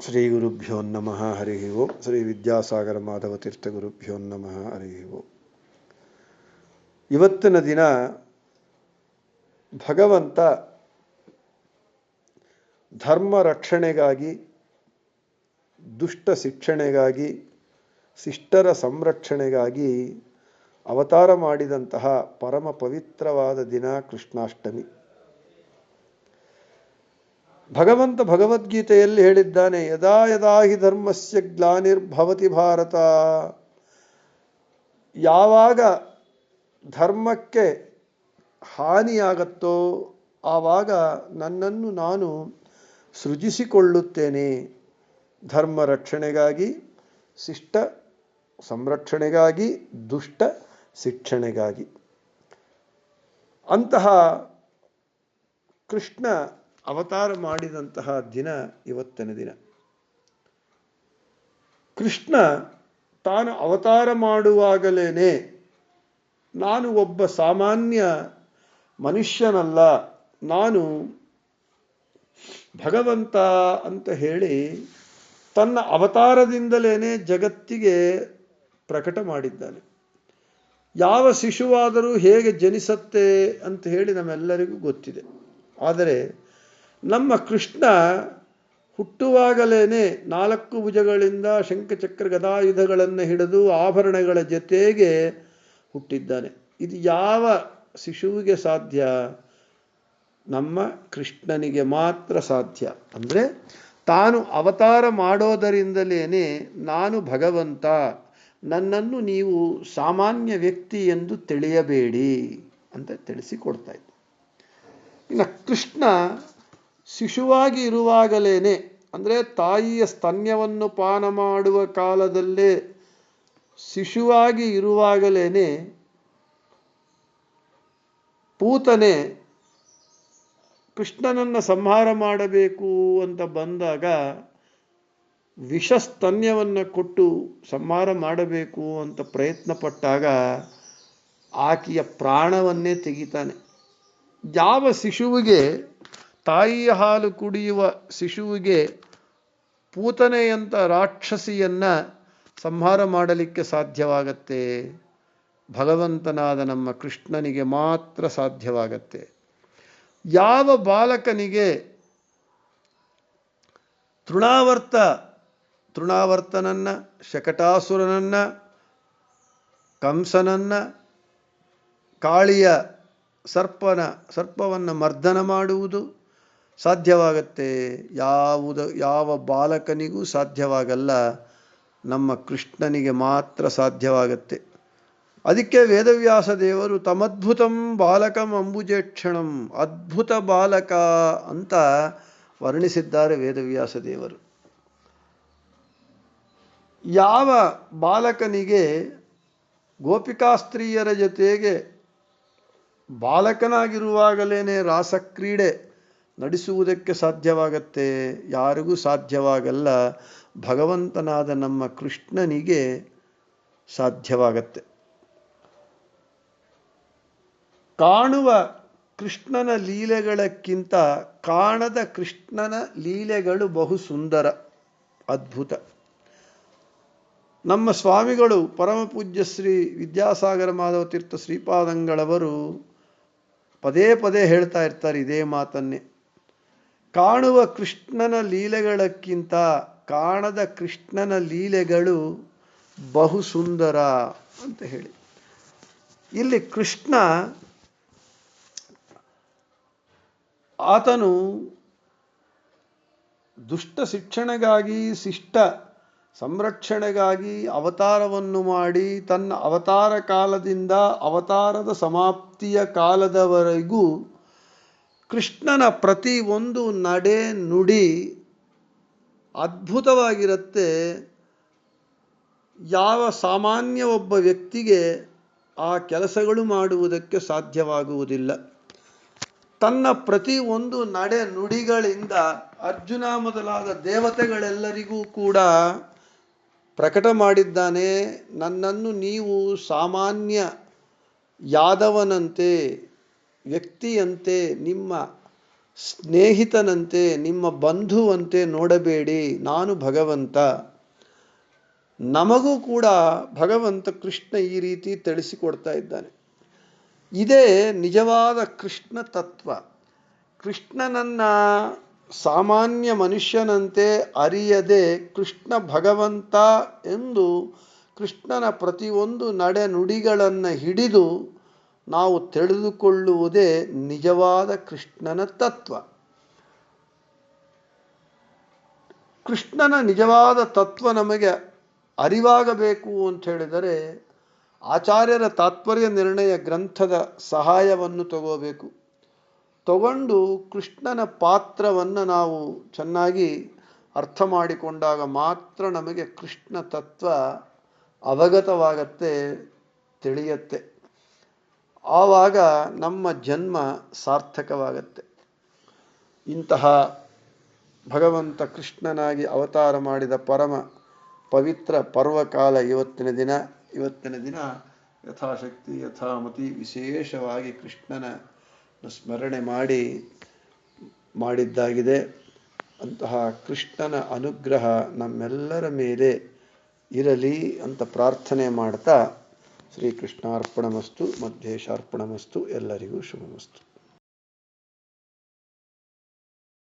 ಶ್ರೀ ಗುರುಭ್ಯೋ ನಮಃ, ಹರಿ ಓಂ. ಶ್ರೀ ವಿದ್ಯಾಸಾಗರ ಮಾಧವ ತೀರ್ಥ ಗುರುಭ್ಯೋ ನಮಃ, ಹರಿ ಓಂ. ಇವತ್ತಿನ ದಿನ ಭಗವಂತ ಧರ್ಮ ರಕ್ಷಣೆಗಾಗಿ, ದುಷ್ಟ ಶಿಕ್ಷಣೆಗಾಗಿ, ಶಿಷ್ಟರ ಸಂರಕ್ಷಣೆಗಾಗಿ ಅವತಾರ ಮಾಡಿದಂತಹ ಪರಮ ಪವಿತ್ರವಾದ ದಿನ ಕೃಷ್ಣಾಷ್ಟಮಿ. ಭಗವಂತ ಭಗವದ್ಗೀತೆಯಲ್ಲಿ ಹೇಳಿದ್ದಾನೆ, ಯದಾ ಯದಾ ಹಿ ಧರ್ಮಸ್ಯ ಗ್ಲಾನಿರ್ಭವತಿ ಭಾರತ. ಯಾವಾಗ ಧರ್ಮಕ್ಕೆ ಹಾನಿಯಾಗತ್ತೋ ಆವಾಗ ನನ್ನನ್ನು ನಾನು ಸೃಜಿಸಿಕೊಳ್ಳುತ್ತೇನೆ. ಧರ್ಮ ರಕ್ಷಣೆಗಾಗಿ, ಶಿಷ್ಟ ಸಂರಕ್ಷಣೆಗಾಗಿ, ದುಷ್ಟ ಶಿಕ್ಷಣೆಗಾಗಿ. ಅಂತಹ ಕೃಷ್ಣ ಅವತಾರ ಮಾಡಿದಂತಹ ದಿನ ಇವತ್ತಿನ ದಿನ. ಕೃಷ್ಣ ತಾನು ಅವತಾರ ಮಾಡುವಾಗಲೇನೆ ನಾನು ಒಬ್ಬ ಸಾಮಾನ್ಯ ಮನುಷ್ಯನಲ್ಲ, ನಾನು ಭಗವಂತ ಅಂತ ಹೇಳಿ ತನ್ನ ಅವತಾರದಿಂದಲೇನೆ ಜಗತ್ತಿಗೆ ಪ್ರಕಟ ಮಾಡಿದ್ದಾನೆ. ಯಾವ ಶಿಶುವಾದರೂ ಹೇಗೆ ಜನಿಸತ್ತೆ ಅಂತ ಹೇಳಿ ನಮ್ಮೆಲ್ಲರಿಗೂ ಗೊತ್ತಿದೆ. ಆದರೆ ನಮ್ಮ ಕೃಷ್ಣ ಹುಟ್ಟುವಾಗಲೇ ನಾಲ್ಕು ಭುಜಗಳಿಂದ ಶಂಖಚಕ್ರ ಗದಾಯುಧಗಳನ್ನು ಹಿಡಿದು ಆಭರಣಗಳ ಜೊತೆಗೆ ಹುಟ್ಟಿದ್ದಾನೆ. ಇದು ಯಾವ ಶಿಶುವಿಗೆ ಸಾಧ್ಯ? ನಮ್ಮ ಕೃಷ್ಣನಿಗೆ ಮಾತ್ರ ಸಾಧ್ಯ. ಅಂದರೆ ತಾನು ಅವತಾರ ಮಾಡೋದರಿಂದಲೇ ನಾನು ಭಗವಂತ, ನನ್ನನ್ನು ನೀವು ಸಾಮಾನ್ಯ ವ್ಯಕ್ತಿ ಎಂದು ತಿಳಿಯಬೇಡಿ ಅಂತ ತಿಳಿಸಿಕೊಡ್ತಾ ಇದ್ದ. ಇನ್ನು ಕೃಷ್ಣ ಶಿಶುವಾಗಿ ಇರುವಾಗಲೇ ಅಂದರೆ ತಾಯಿಯ ಸ್ತನ್ಯವನ್ನು ಪಾನ ಮಾಡುವ ಕಾಲದಲ್ಲೇ ಶಿಶುವಾಗಿ ಇರುವಾಗಲೇ ಪೂತನೆ ಕೃಷ್ಣನನ್ನು ಸಂಹಾರ ಮಾಡಬೇಕು ಅಂತ ಬಂದಾಗ ವಿಷಸ್ತನ್ಯವನ್ನು ಕೊಟ್ಟು ಸಂಹಾರ ಮಾಡಬೇಕು ಅಂತ ಪ್ರಯತ್ನ ಪಟ್ಟಾಗ ಆಕೆಯ ಪ್ರಾಣವನ್ನೇ ತೆಗಿತಾನೆ. ಯಾವ ಶಿಶುವಿಗೆ ತಾಯಿಯ ಹಾಲು ಕುಡಿಯುವ ಶಿಶುವಿಗೆ ಪೂತನೆಯಂಥ ರಾಕ್ಷಸಿಯನ್ನ ಸಂಹಾರ ಮಾಡಲಿಕ್ಕೆ ಸಾಧ್ಯವಾಗತ್ತೆ. ಭಗವಂತನಾದ ನಮ್ಮ ಕೃಷ್ಣನಿಗೆ ಮಾತ್ರ ಸಾಧ್ಯವಾಗತ್ತೆ. ಯಾವ ಬಾಲಕನಿಗೆ ತೃಣಾವರ್ತ, ತೃಣಾವರ್ತನನ್ನ, ಶಕಟಾಸುರನನ್ನ, ಕಂಸನನ್ನ, ಕಾಳಿಯ ಸರ್ಪನ, ಸರ್ಪವನ್ನು ಮರ್ದನ ಮಾಡುವುದು ಸಾಧ್ಯವಾಗತ್ತೆ. ಯಾವುದು, ಯಾವ ಬಾಲಕನಿಗೂ ಸಾಧ್ಯವಾಗಲ್ಲ. ನಮ್ಮ ಕೃಷ್ಣನಿಗೆ ಮಾತ್ರ ಸಾಧ್ಯವಾಗತ್ತೆ. ಅದಕ್ಕೆ ವೇದವ್ಯಾಸ ದೇವರು ತಮದ್ಭುತಂ ಬಾಲಕಂ ಅಂಬುಜೇಕ್ಷಣಂ, ಅದ್ಭುತ ಬಾಲಕ ಅಂತ ವರ್ಣಿಸಿದ್ದಾರೆ ವೇದವ್ಯಾಸ ದೇವರು. ಯಾವ ಬಾಲಕನಿಗೆ ಗೋಪಿಕಾಸ್ತ್ರೀಯರ ಜೊತೆಗೆ ಬಾಲಕನಾಗಿರುವಾಗಲೇ ರಾಸಕ್ರೀಡೆ ನಡೆಸುವುದಕ್ಕೆ ಸಾಧ್ಯವಾಗತ್ತೆ? ಯಾರಿಗೂ ಸಾಧ್ಯವಾಗಲ್ಲ. ಭಗವಂತನಾದ ನಮ್ಮ ಕೃಷ್ಣನಿಗೆ ಸಾಧ್ಯವಾಗತ್ತೆ. ಕಾಣುವ ಕೃಷ್ಣನ ಲೀಲೆಗಳಕ್ಕಿಂತ ಕಾಣದ ಕೃಷ್ಣನ ಲೀಲೆಗಳು ಬಹು ಸುಂದರ, ಅದ್ಭುತ. ನಮ್ಮ ಸ್ವಾಮಿಗಳು ಪರಮಪೂಜ್ಯ ಶ್ರೀ ವಿದ್ಯಾಸಾಗರ ಮಾಧವ ತೀರ್ಥ ಶ್ರೀಪಾದಂಗಳವರು ಪದೇ ಪದೇ ಹೇಳ್ತಾ ಇರ್ತಾರೆ ಇದೇ ಮಾತನ್ನೇ. ಕಾಣುವ ಕೃಷ್ಣನ ಲೀಲೆಗಳಕ್ಕಿಂತ ಕಾಣದ ಕೃಷ್ಣನ ಲೀಲೆಗಳು ಬಹು ಸುಂದರ ಅಂತ ಹೇಳಿ. ಇಲ್ಲಿ ಕೃಷ್ಣ ಆತನು ದುಷ್ಟ ಶಿಕ್ಷಣೆಗಾಗಿ, ಶಿಷ್ಟ ಸಂರಕ್ಷಣೆಗಾಗಿ ಅವತಾರವನ್ನು ಮಾಡಿ ತನ್ನ ಅವತಾರ ಕಾಲದಿಂದ ಅವತಾರದ ಸಮಾಪ್ತಿಯ ಕಾಲದವರೆಗೂ ಕೃಷ್ಣನ ಪ್ರತಿ ಒಂದು ನಡೆ ನುಡಿ ಅದ್ಭುತವಾಗಿರುತ್ತೆ. ಯಾವ ಸಾಮಾನ್ಯ ಒಬ್ಬ ವ್ಯಕ್ತಿಗೆ ಆ ಕೆಲಸಗಳು ಮಾಡುವುದಕ್ಕೆ ಸಾಧ್ಯವಾಗುವುದಿಲ್ಲ. ತನ್ನ ಪ್ರತಿ ಒಂದು ನಡೆ ನುಡಿಗಳಿಂದ ಅರ್ಜುನ ಮೊದಲಾದ ದೇವತೆಗಳೆಲ್ಲರಿಗೂ ಕೂಡ ಪ್ರಕಟ ಮಾಡಿದ್ದಾನೆ, ನನ್ನನ್ನು ನೀವು ಸಾಮಾನ್ಯ ಯಾದವನಂತೆ ವ್ಯಕ್ತಿಯಂತೆ, ನಿಮ್ಮ ಸ್ನೇಹಿತನಂತೆ, ನಿಮ್ಮ ಬಂಧುವಂತೆ ನೋಡಬೇಡಿ, ನಾನು ಭಗವಂತ. ನಮಗೂ ಕೂಡ ಭಗವಂತ ಕೃಷ್ಣ ಈ ರೀತಿ ತಿಳಿಸಿಕೊಡ್ತಾ ಇದ್ದಾನೆ. ಇದೇ ನಿಜವಾದ ಕೃಷ್ಣ ತತ್ವ. ಕೃಷ್ಣನನ್ನ ಸಾಮಾನ್ಯ ಮನುಷ್ಯನಂತೆ ಅರಿಯದೆ ಕೃಷ್ಣ ಭಗವಂತ ಎಂದು ಕೃಷ್ಣನ ಪ್ರತಿಯೊಂದು ನಡೆನುಡಿಗಳನ್ನು ಹಿಡಿದು ನಾವು ತಿಳಿದುಕೊಳ್ಳುವುದೇ ನಿಜವಾದ ಕೃಷ್ಣನ ತತ್ವ. ಕೃಷ್ಣನ ನಿಜವಾದ ತತ್ವ ನಮಗೆ ಅರಿವಾಗಬೇಕು ಅಂತ ಹೇಳಿದರೆ ಆಚಾರ್ಯರ ತಾತ್ಪರ್ಯ ನಿರ್ಣಯ ಗ್ರಂಥದ ಸಹಾಯವನ್ನು ತಗೋಬೇಕು. ತಗೊಂಡು ಕೃಷ್ಣನ ಪಾತ್ರವನ್ನು ನಾವು ಚೆನ್ನಾಗಿ ಅರ್ಥ ಮಾಡಿಕೊಂಡಾಗ ಮಾತ್ರ ನಮಗೆ ಕೃಷ್ಣ ತತ್ವ ಅವಗತವಾಗತ್ತೆ, ತಿಳಿಯತ್ತೆ. ಆವಾಗ ನಮ್ಮ ಜನ್ಮ ಸಾರ್ಥಕವಾಗತ್ತೆ. ಇಂತಹ ಭಗವಂತ ಕೃಷ್ಣನಾಗಿ ಅವತಾರ ಮಾಡಿದ ಪರಮ ಪವಿತ್ರ ಪರ್ವಕಾಲ ಇವತ್ತಿನ ದಿನ ಇವತ್ತಿನ ದಿನ ಯಥಾಶಕ್ತಿ, ಯಥಾಮತಿ ವಿಶೇಷವಾಗಿ ಕೃಷ್ಣನ ಸ್ಮರಣೆ ಮಾಡಿ ಮಾಡಿದ್ದಾಗಿದೆ. ಅಂತಹ ಕೃಷ್ಣನ ಅನುಗ್ರಹ ನಮ್ಮೆಲ್ಲರ ಮೇಲೆ ಇರಲಿ ಅಂತ ಪ್ರಾರ್ಥನೆ ಮಾಡ್ತಾ ಶ್ರೀಕೃಷ್ಣಾರ್ಪಣಮಸ್ತು ಮಧ್ಯೇಶಾರ್ಪಣಮಸ್ತು ಎಲ್ಲರಿಗೂ ಶುಭಮಸ್ತು.